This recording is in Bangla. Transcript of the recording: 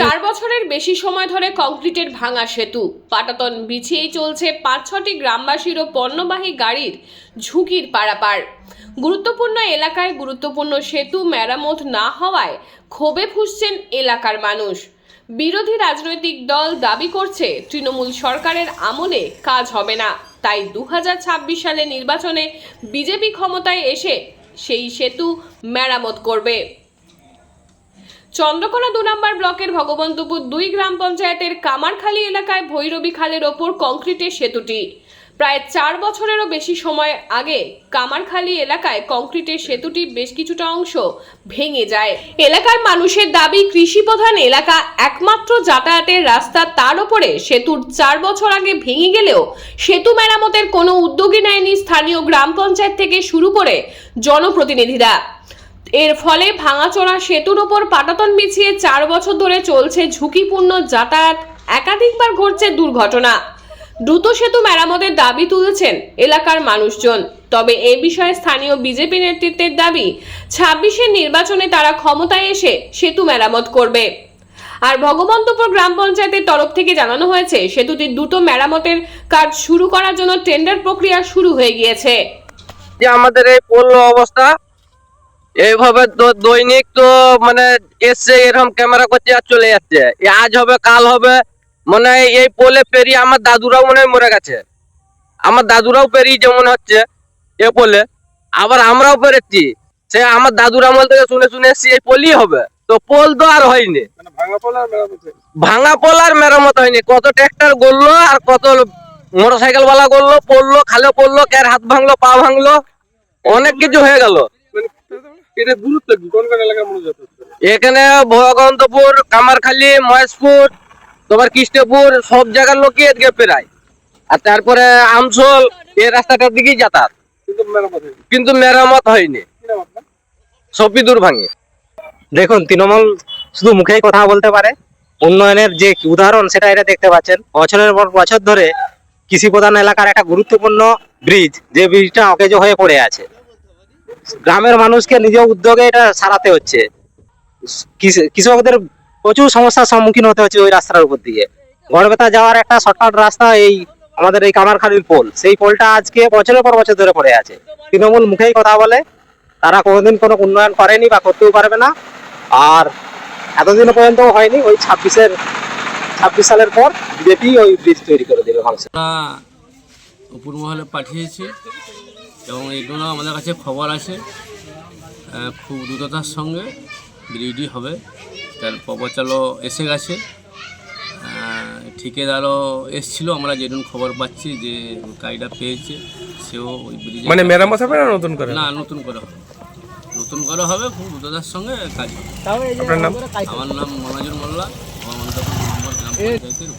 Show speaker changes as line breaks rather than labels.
চার বছরের বেশি সময় ধরে কংক্রিটের ভাঙা সেতু। পাটাতন বিছিয়েই চলছে পাঁচ ছটি গ্রামবাসীর ও পণ্যবাহী গাড়ির ঝুঁকির পারাপার। গুরুত্বপূর্ণ এলাকায় গুরুত্বপূর্ণ সেতু মেরামত না হওয়ায় ক্ষোভে ফুসছেন এলাকার মানুষ। বিরোধী রাজনৈতিক দল দাবি করছে, তৃণমূল সরকারের আমলে কাজ হবে না। তাই দু হাজার ছাব্বিশ সালে নির্বাচনে বিজেপি ক্ষমতায় এসে সেই সেতু মেরামত করবে। চন্দ্রকোনা দু নম্বর ব্লকের ভগবন্তপুর দুই গ্রাম পঞ্চায়েতের কামারখালী এলাকায় ভৈরবী খালের ওপর কংক্রিটের সেতুটি। প্রায় চার বছরেরও বেশি সময় আগে কামারখালী এলাকায় কংক্রিটের সেতুটি বেশ কিছুটা অংশ ভেঙে যায়। এলাকার মানুষের দাবি, কৃষি প্রধান এলাকা একমাত্র যাতায়াতের রাস্তা তার ওপরে। সেতুর চার বছর আগে ভেঙে গেলেও সেতু মেরামতের কোনো উদ্যোগী নেয়নি স্থানীয় গ্রাম পঞ্চায়েত থেকে শুরু করে জনপ্রতিনিধিরা। এর ফলে ভাঙাচোরা সেতুর ওপর পাটাতন বিছিয়ে চার বছর ধরে চলছে ঝুঁকিপূর্ণ যাতায়াত। একাধিকবার ঘটছে দুর্ঘটনা। দ্রুত সেতু মেরামতের দাবি তুলেছেন এলাকার মানুষজন। তবে এ বিষয়ে স্থানীয় বিজেপি নেতৃত্বের দাবি, ছাব্বিশের নির্বাচনে তারা ক্ষমতায় এসে সেতু মেরামত করবে। আর ভগবন্তপুর গ্রাম পঞ্চায়েতের তরফ থেকে জানানো হয়েছে, সেতুটির দ্রুত মেরামতের কাজ শুরু করার জন্য টেন্ডার প্রক্রিয়া শুরু হয়ে গিয়েছে।
যে আমাদের এই পড়ল অবস্থা এইভাবে দৈনিক তো মানে এসছে এরকম ক্যামেরা করছে আর চলে যাচ্ছে। আজ হবে কাল হবে মানে এই পোলে পেরিয়ে আমার দাদুরাও মনে মরে গেছে। আমার দাদুরাও পেরিয়েছে মনে হচ্ছে এ পোলে। আবার আমরাও পেরেছি। সে আমার দাদুর আমল থেকে শুনে শুনে এসছি এই পোলই হবে। তো পোল তো আর হয়নি।
মানে ভাঙা পোল আর মেরামত
হয়নি। কত ট্রাক্টর গড়লো আর কত মোটর সাইকেল বালা গড়লো পড়ল খালে পড়ল কার হাত ভাঙলো পা ভাঙলো অনেক কিছু হয়ে গেল।
মানে এটা দূরত্ব কি? কোন কোন এলাকার মানুষ
এখানে ভগবন্তপুর কামারখালী মহেশপুর তোমার কৃষ্ণপুর সব জায়গার লোকই এদিকে পেরায়। আর তারপরে আমসল এই রাস্তাটার দিকেই যাতায়াত।
কিন্তু মেরামত হয়েছে
কিন্তু মেরামত হয়নি।
আপনার?
সপিদুর ভাঙে।
দেখুন তৃণমূল শুধু মুখেই কথা বলতে পারে। উন্নয়নের যে উদাহরণ সেটা এটা দেখতে পাচ্ছেন। বছরের পর বছর ধরে কৃষি প্রধান এলাকার একটা গুরুত্বপূর্ণ ব্রিজ যে ব্রিজটা অকেজো হয়ে পড়ে আছে। গ্রামের মানুষকে নিজ উদ্যোগে এটা সারাতে হচ্ছে। কৃষ- কৃষকদের প্রচুর সমস্যার সম্মুখীন হতে হচ্ছে ওই রাস্তার উপর দিয়ে। গড়বেতা যাওয়ার একটা শর্টকাট রাস্তা এই আমাদের এই কামারখালির পোল। সেই পোলটা আজকে বছরের পর বছর ধরে পড়ে আছে। তৃণমূল মুখেই কথা বলে, তারা কোনোদিন কোনো উন্নয়ন করেনি বা করতেও পারবে না। আর এতদিন পর্যন্ত হয়নি, ওই ছাব্বিশের, ছাব্বিশ সালের পর বিজেপি ওই ব্রিজ তৈরি করে দেবে
আমরা উপর মহলে পাঠিয়েছি। এবং এগুলো আমাদের কাছে খবর আছে। খুব দ্রুততার সঙ্গে ব্রিডি হবে। তার প্রবচালও এসে গেছে। ঠিকাদারও এসছিল। আমরা যেদিন খবর পাচ্ছি যে গাড়িটা পেয়েছে সেও ওই ব্রিজে
মানে মেরামত হবে না নতুন করে?
না নতুন করে হবে। নতুন করে হবে খুব দ্রুততার সঙ্গে কাজ হবে।
আপনার নাম?
আমার নাম মনোজন মোল্লা আমার মন্তব্য নম্বর গ্রাম পঞ্চায়েতের